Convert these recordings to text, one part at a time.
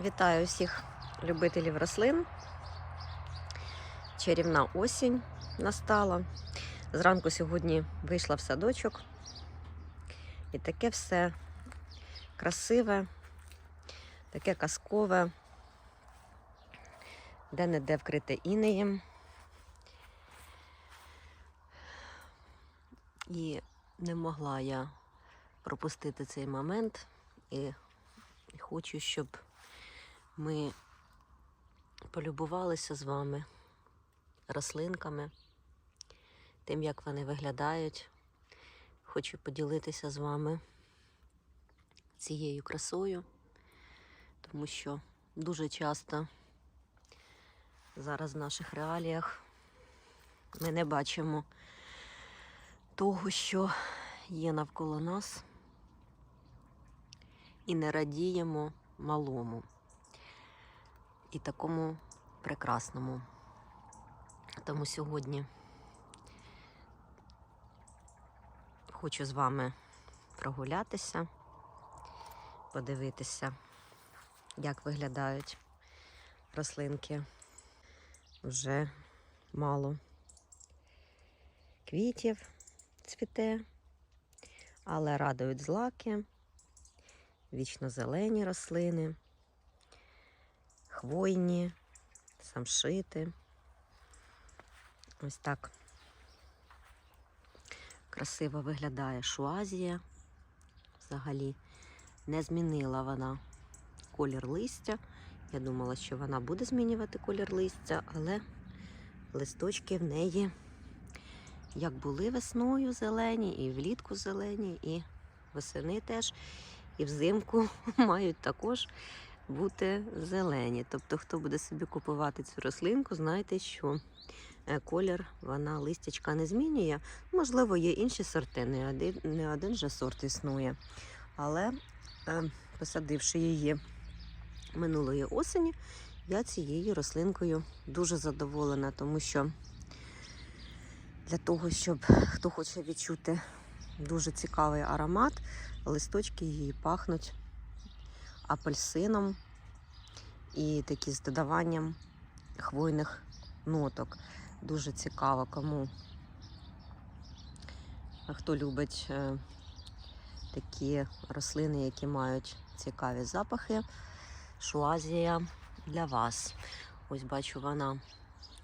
Вітаю всіх любителів рослин. Чарівна осінь настала. Зранку сьогодні вийшла в садочок. І таке все красиве, таке казкове, де-не-де вкрите інеєм. І не могла я пропустити цей момент. І хочу, щоб ми полюбувалися з вами рослинками, тим, як вони виглядають. Хочу поділитися з вами цією красою, тому що дуже часто зараз в наших реаліях ми не бачимо того, що є навколо нас, і не радіємо малому і такому прекрасному. Тому сьогодні хочу з вами прогулятися, подивитися, як виглядають рослинки. Вже мало квітів цвіте, але радують злаки, вічно зелені рослини хвойні, самшити. Ось так красиво виглядає шуазія. Взагалі не змінила вона колір листя. Я думала, що вона буде змінювати колір листя, але листочки в неї як були весною зелені, і влітку зелені, і восени теж, і взимку мають також бути зелені. Тобто, хто буде собі купувати цю рослинку, знайте, що е, колір вона листячка не змінює. Можливо, є інші сорти, не один, не один же сорт існує. Але е, посадивши її минулої осені, я цією рослинкою дуже задоволена, тому що для того, щоб хто хоче відчути дуже цікавий аромат, листочки її пахнуть апельсином і такі з додаванням хвойних ноток. Дуже цікаво, кому хто любить е, такі рослини, які мають цікаві запахи. Шуазія для вас. Ось бачу, вона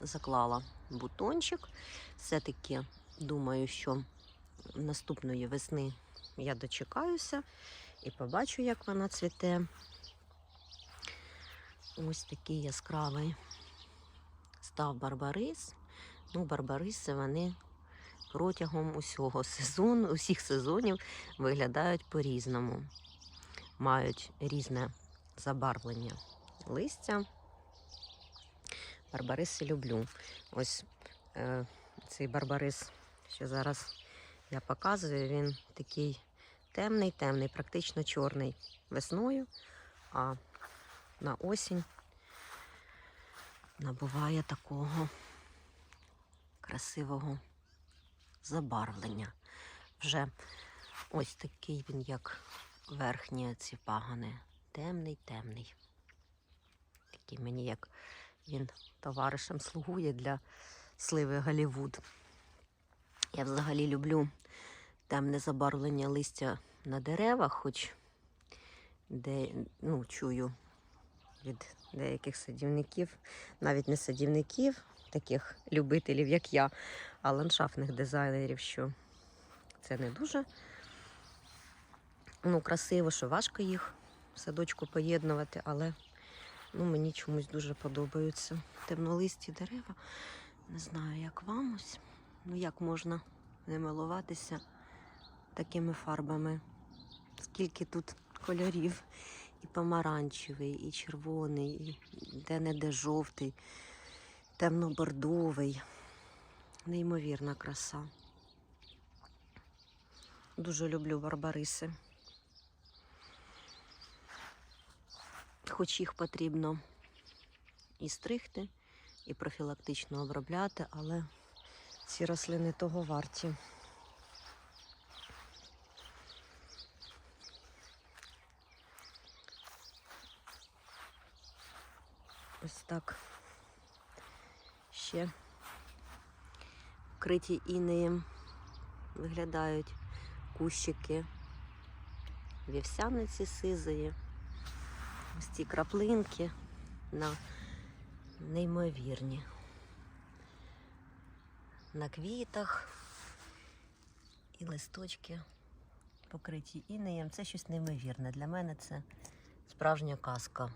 заклала бутончик. Все-таки думаю, що наступної весни я дочекаюся і побачу, як вона цвіте. Ось такий яскравий став барбарис. Ну, барбариси вони протягом усього сезону, усіх сезонів виглядають по-різному. Мають різне забарвлення листя. Барбариси люблю. Ось е, цей барбарис, що зараз я показую, він такий темний, темний, практично чорний весною, а на осінь набуває такого красивого забарвлення. Вже ось такий він, як верхні ці пагани. Темний, темний. Такий мені як він товаришем слугує для сливи Голлівуд. Я взагалі люблю темне забарвлення листя на деревах, хоч де ну, чую від деяких садівників, навіть не садівників, таких любителів, як я, а ландшафтних дизайнерів, що це не дуже ну, красиво, що важко їх в садочку поєднувати, але ну, мені чомусь дуже подобаються темнолисті дерева. Не знаю, як вам ось. Ну як можна не милуватися такими фарбами? Скільки тут кольорів? І помаранчевий, і червоний, і де-не-де жовтий, темно-бордовий. Неймовірна краса. Дуже люблю барбариси. Хоч їх потрібно і стригти, і профілактично обробляти, але ці рослини того варті. Ось так ще вкриті інеєм виглядають кущики вівсяниці сизої. Ось ці краплинки на неймовірні. На квітах і листочки покриті інеєм. Це щось неймовірне. Для мене це справжня казка,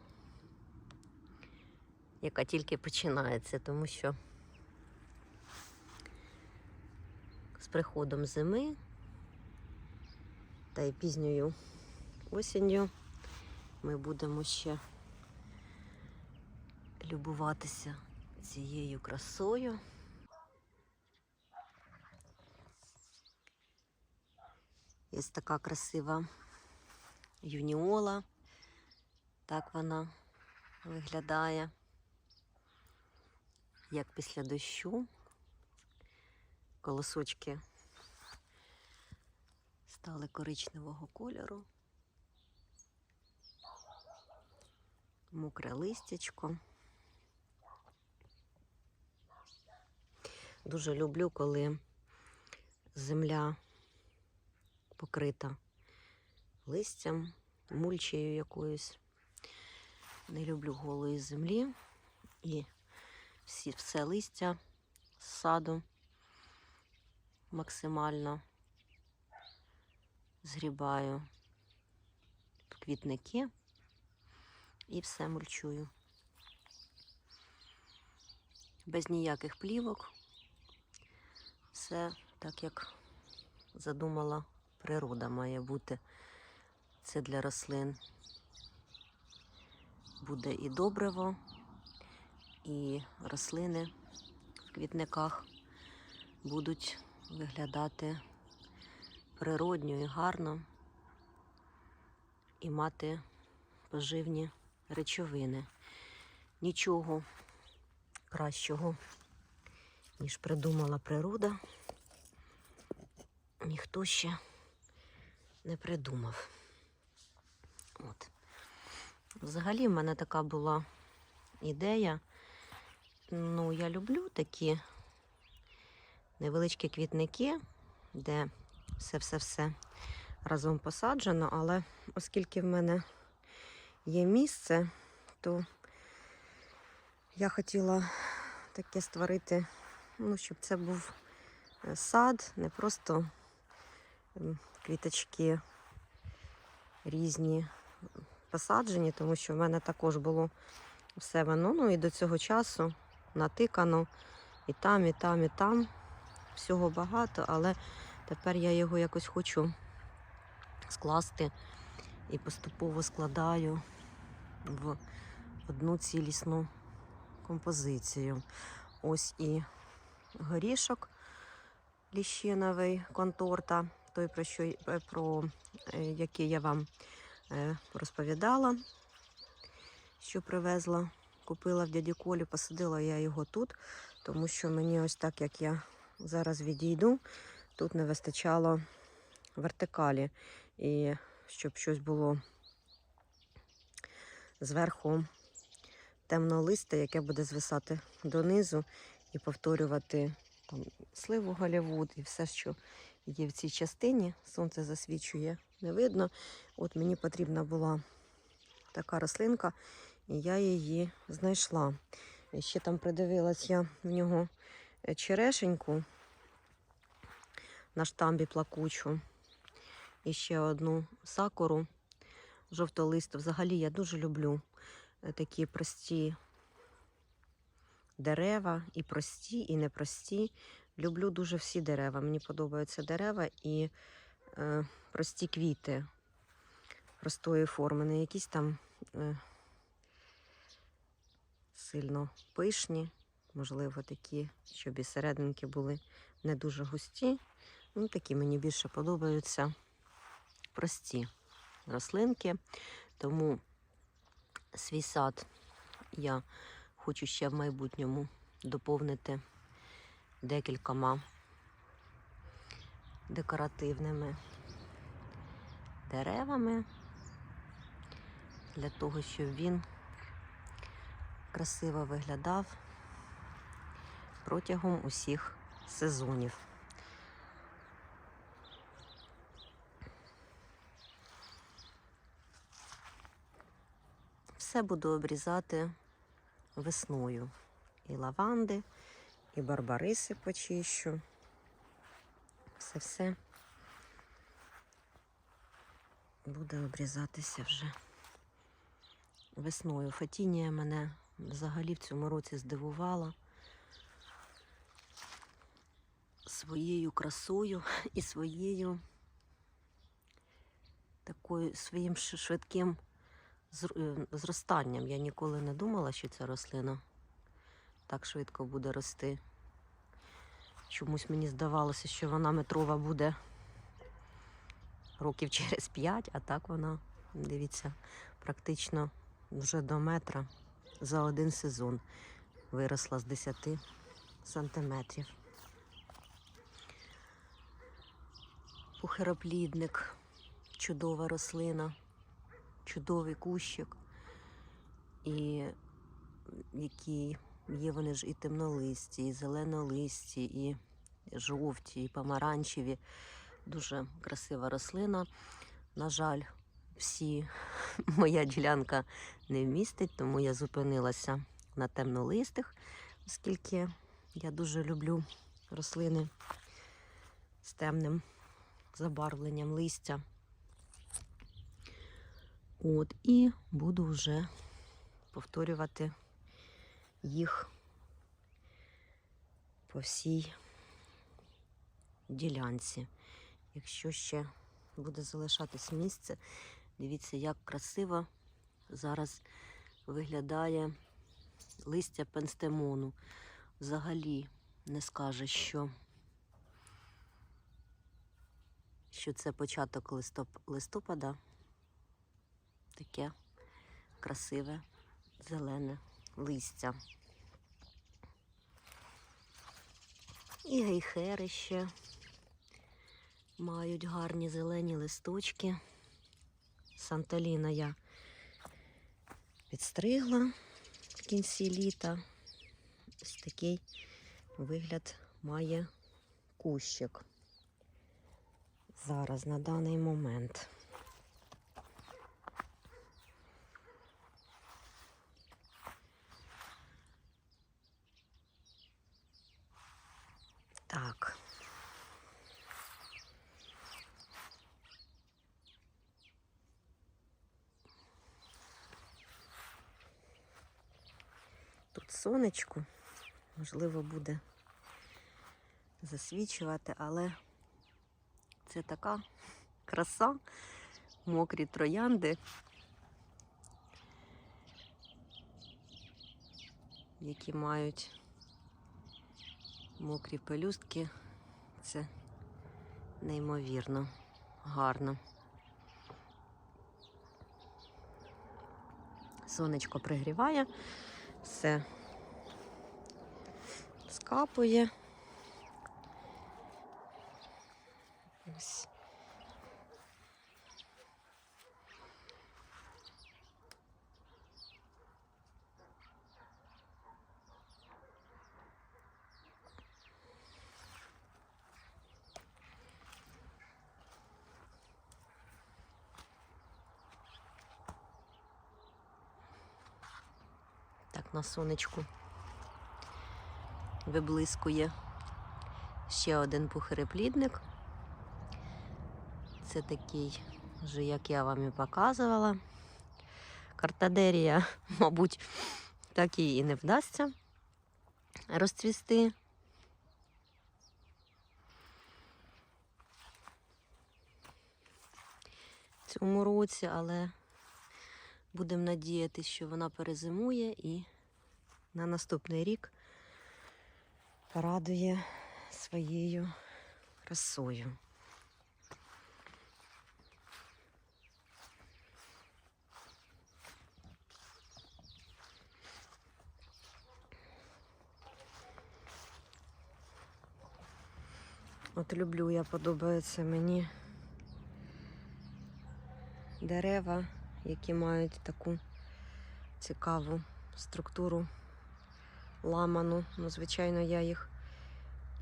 яка тільки починається, тому що з приходом зими та й пізньою осінню ми будемо ще любуватися цією красою. Є така красива юніола. Так вона виглядає, як після дощу. Колосочки стали коричневого кольору. Мокре листячко. Дуже люблю, коли земля покрита листям, мульчею якоюсь. Не люблю голої землі і всі, все листя з саду максимально згрібаю в квітники і все мульчую. Без ніяких плівок. Все так, як задумала природа має бути. Це для рослин буде і добриво, і рослини в квітниках будуть виглядати природньо і гарно і мати поживні речовини. Нічого кращого, ніж придумала природа, ніхто ще не придумав. От. Взагалі в мене така була ідея. Ну, я люблю такі невеличкі квітники, де все-все-все разом посаджено, але оскільки в мене є місце, то я хотіла таке створити, ну, щоб це був е, сад, не просто квіточки різні посаджені, тому що в мене також було все воно. Ну і до цього часу натикано і там, і там, і там. Всього багато, але тепер я його якось хочу скласти і поступово складаю в одну цілісну композицію. Ось і горішок ліщиновий конторта, той, про, що, е, про е, який я вам е, розповідала, що привезла, купила в дяді Колі, посадила я його тут, тому що мені ось так, як я зараз відійду, тут не вистачало вертикалі. І щоб щось було зверху темнолисте, яке буде звисати донизу і повторювати там, сливу Голлівуд і все, що є в цій частині. Сонце засвічує, не видно. От мені потрібна була така рослинка, і я її знайшла. І ще там придивилась я в нього е, черешеньку на штамбі плакучу. І ще одну сакуру жовтолисту. Взагалі я дуже люблю е, такі прості дерева, і прості, і непрості. Люблю дуже всі дерева. Мені подобаються дерева і е, прості квіти простої форми, не якісь там е, сильно пишні, можливо, такі, щоб і серединки були не дуже густі. Ну, такі мені більше подобаються прості рослинки. Тому свій сад я хочу ще в майбутньому доповнити декількома декоративними деревами для того, щоб він красиво виглядав протягом усіх сезонів. Все буду обрізати весною. І лаванди, і барбариси почищу. Все-все буде обрізатися вже весною. Фатінія мене взагалі в цьому році здивувала своєю красою і своєю такою своїм швидким е, зростанням. Я ніколи не думала, що ця рослина так швидко буде рости. Чомусь мені здавалося, що вона метрова буде років через п'ять, а так вона, дивіться, практично вже до метра за один сезон виросла з 10 сантиметрів. Пухироплідник, чудова рослина, чудовий кущик. І які є вони ж і темнолисті, і зеленолисті, і жовті, і помаранчеві. Дуже красива рослина. На жаль, всі моя ділянка не вмістить, тому я зупинилася на темнолистих, оскільки я дуже люблю рослини з темним забарвленням листя. От, і буду вже повторювати їх по всій ділянці. Якщо ще буде залишатись місце, дивіться, як красиво зараз виглядає листя пенстемону. Взагалі не скаже, що, що це початок листоп... листопада. Таке красиве зелене листя. І гейхери ще мають гарні зелені листочки. Санталіна я підстригла в кінці літа. Ось такий вигляд має кущик зараз на даний момент. Так. Тут сонечко, можливо, буде засвічувати, але це така краса, мокрі троянди, які мають мокрі пелюстки. Це неймовірно гарно. Сонечко пригріває, все скапує. Сонечку виблискує ще один пухиреплідник. Це такий, вже як я вам і показувала. Картадерія, мабуть, так їй і не вдасться розцвісти. Цьому році, але будемо надіятися, що вона перезимує і на наступний рік порадує своєю красою. От люблю я, подобаються мені дерева, які мають таку цікаву структуру ламану. Ну, звичайно, я їх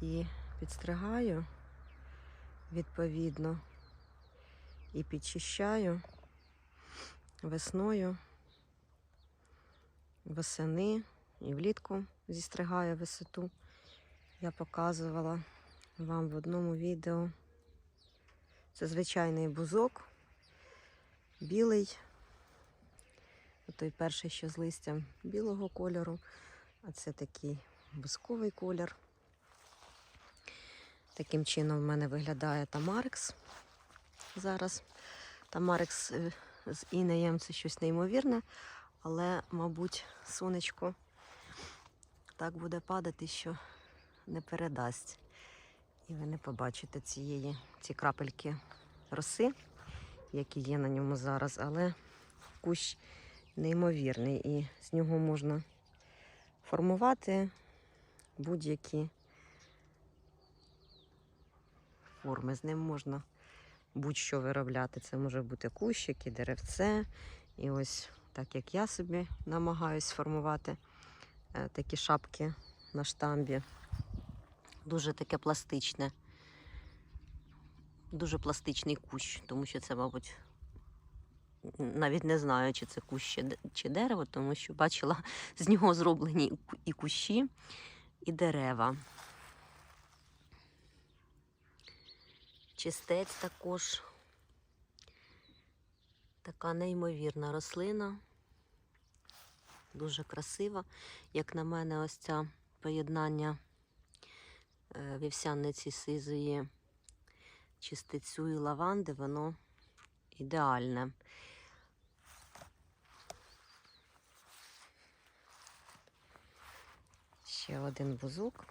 і підстригаю відповідно. І підчищаю весною, восени і влітку зістригаю висоту. Я показувала вам в одному відео. Це звичайний бузок, білий. Той перший, що з листям білого кольору, а це такий бузковий колір. Таким чином в мене виглядає Тамарекс зараз. Тамарекс з інеєм це щось неймовірне, але, мабуть, сонечко так буде падати, що не передасть. І ви не побачите цієї, ці крапельки роси, які є на ньому зараз, але кущ неймовірний, і з нього можна формувати будь-які форми. З ним можна будь-що виробляти. Це може бути кущики, деревце. І ось так як я собі намагаюсь формувати е, такі шапки на штамбі. Дуже таке пластичне. Дуже пластичний кущ, тому що це, мабуть, навіть не знаю, чи це кущ чи дерево, тому що бачила з нього зроблені і кущі, і дерева. Чистець також така неймовірна рослина. Дуже красива. Як на мене, ось ця поєднання е, вівсяниці сизої, чистицю і лаванди, воно ідеальне. Ще один бузок.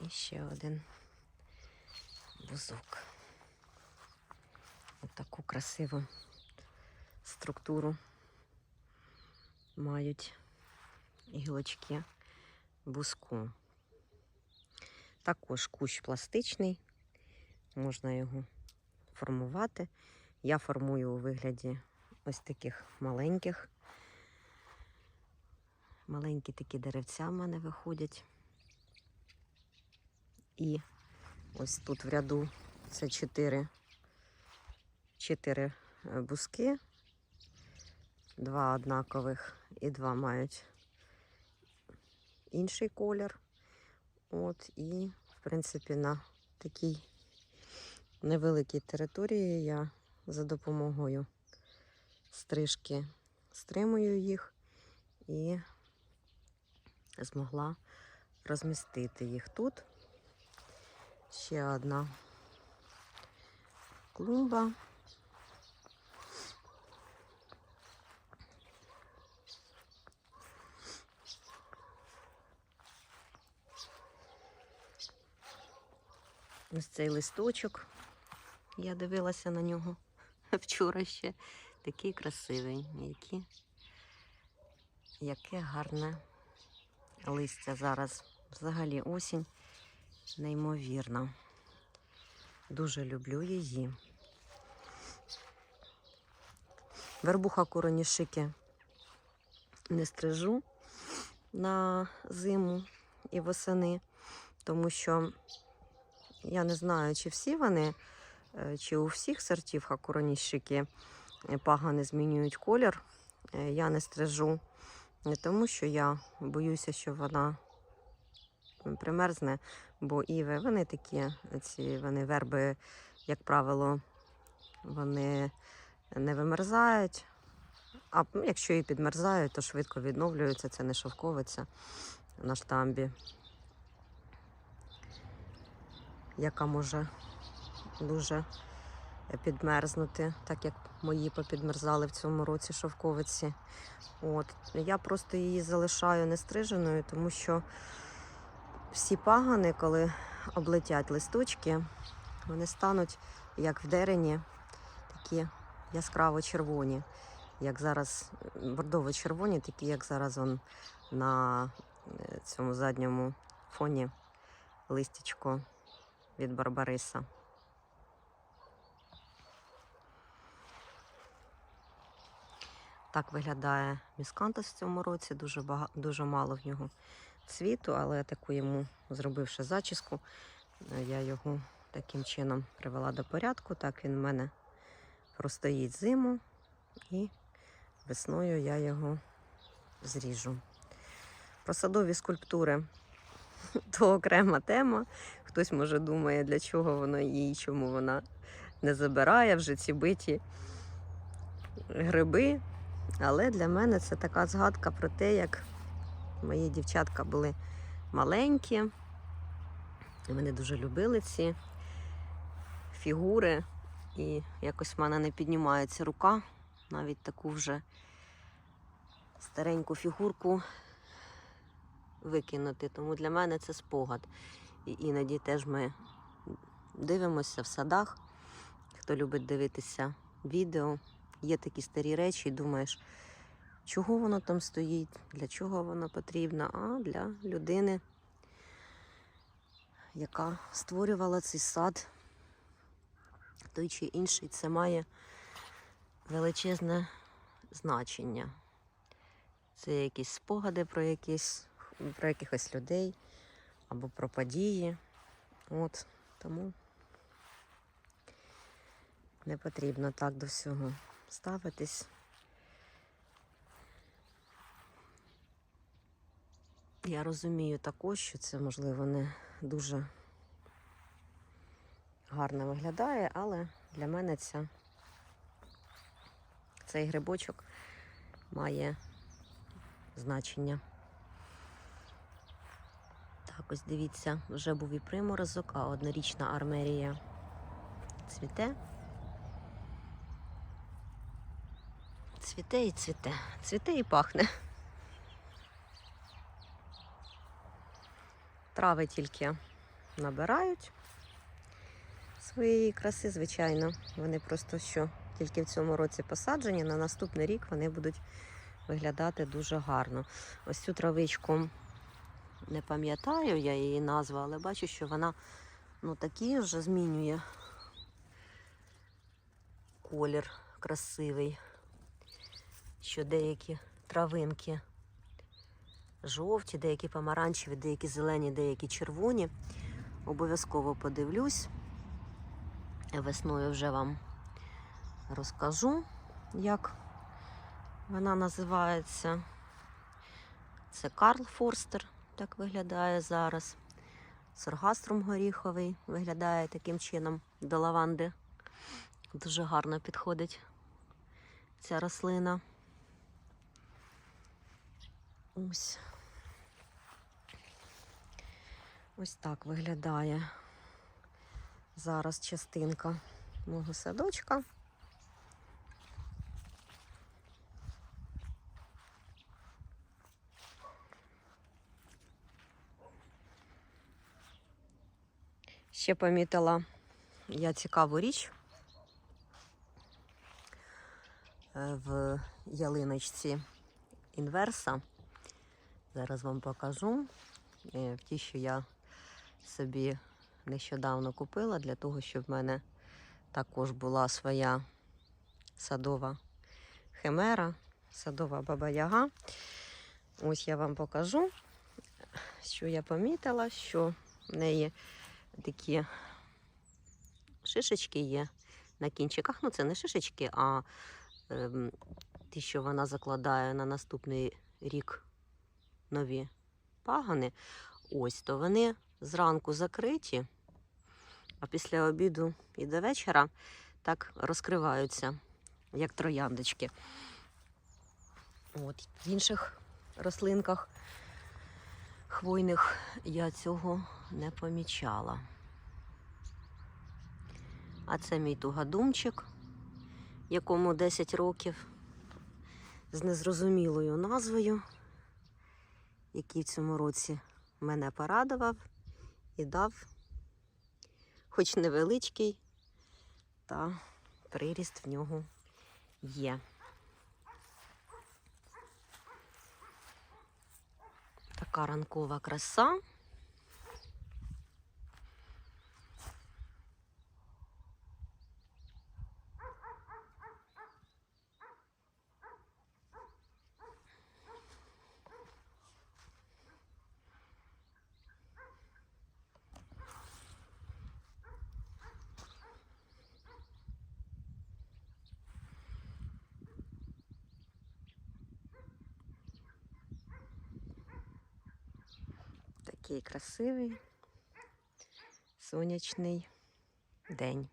І ще один бузок. Ось таку красиву структуру мають гілочки бузку. Також кущ пластичний, можна його формувати. Я формую у вигляді ось таких маленьких. Маленькі такі деревця в мене виходять. І ось тут в ряду це чотири, чотири е, бузки, два однакових і два мають інший колір. От, і, в принципі, на такій невеликій території я за допомогою стрижки стримую їх і змогла розмістити їх тут. Ще одна клумба. Ось цей листочок. Я дивилася на нього вчора ще. Такий красивий. Які... Яке гарне листя зараз. Взагалі осінь неймовірна. Дуже люблю її. Вербуха коронішики не стрижу на зиму і восени, тому що я не знаю, чи всі вони, чи у всіх сортів хакуроніщики пагани змінюють колір. Е, Я не стрижу не тому, що я боюся, що вона примерзне, бо іви, вони такі, ці вони верби, як правило, вони не вимерзають. А ну, якщо і підмерзають, то швидко відновлюються. Це не шовковиця на штамбі, яка може дуже підмерзнути, так як мої попідмерзали в цьому році шовковиці. От. Я просто її залишаю нестриженою, тому що всі пагани, коли облетять листочки, вони стануть, як в дерені, такі яскраво червоні. Як зараз бордово-червоні, такі, як зараз он на е, цьому задньому фоні листячко від Барбариса. Так виглядає міскантус в цьому році. Дуже, бага... дуже мало в нього цвіту, але таку йому зробивши зачіску, е, я його таким чином привела до порядку. Так він в мене простоїть зиму і весною я його зріжу. Про садові скульптури то окрема тема. Хтось може думає, для чого воно їй, чому вона не забирає вже ці биті гриби. Але для мене це така згадка про те, як мої дівчатка були маленькі. І вони дуже любили ці фігури. І якось в мене не піднімається рука, навіть таку вже стареньку фігурку викинути. Тому для мене це спогад. І іноді теж ми дивимося в садах. Хто любить дивитися відео, є такі старі речі, і думаєш, чого воно там стоїть, для чого воно потрібно, а для людини, яка створювала цей сад, той чи інший, це має величезне значення. Це якісь спогади про якісь, про якихось людей або про події. От, тому не потрібно так до всього ставитись. Я розумію також, що це, можливо, не дуже гарно виглядає, але для мене ця, цей грибочок має значення. Так, ось дивіться, вже був і приморозок, а однорічна армерія цвіте. Цвіте і цвіте, цвіте і пахне. Трави тільки набирають своєї краси, звичайно. Вони просто що тільки в цьому році посаджені, на наступний рік вони будуть виглядати дуже гарно. Ось цю травичку не пам'ятаю я її назву, але бачу, що вона ну, такий вже змінює колір красивий, що деякі травинки жовті, деякі помаранчеві, деякі зелені, деякі червоні. Обов'язково подивлюсь. Весною вже вам розкажу, як вона називається. Це Карл Форстер, так виглядає зараз. Соргаструм горіховий виглядає таким чином до лаванди. Дуже гарно підходить ця рослина. Ось. Ось так виглядає зараз частинка мого садочка. Ще помітила я цікаву річ е, в ялиночці інверса. Зараз вам покажу. Е, ті, що я собі нещодавно купила, для того, щоб в мене також була своя садова химера, садова баба-яга. Ось я вам покажу, що я помітила, що в неї такі шишечки є на кінчиках. Ну, це не шишечки, а ем, ті, що вона закладає на наступний рік нові пагани. Ось, то вони зранку закриті, а після обіду і до вечора так розкриваються, як трояндочки. От, в інших рослинках хвойних я цього не помічала. А це мій тугадумчик, якому 10 років з незрозумілою назвою, який в цьому році мене порадував і дав, хоч невеличкий, та приріст в нього є. Така ранкова краса. Такий красивий сонячний день.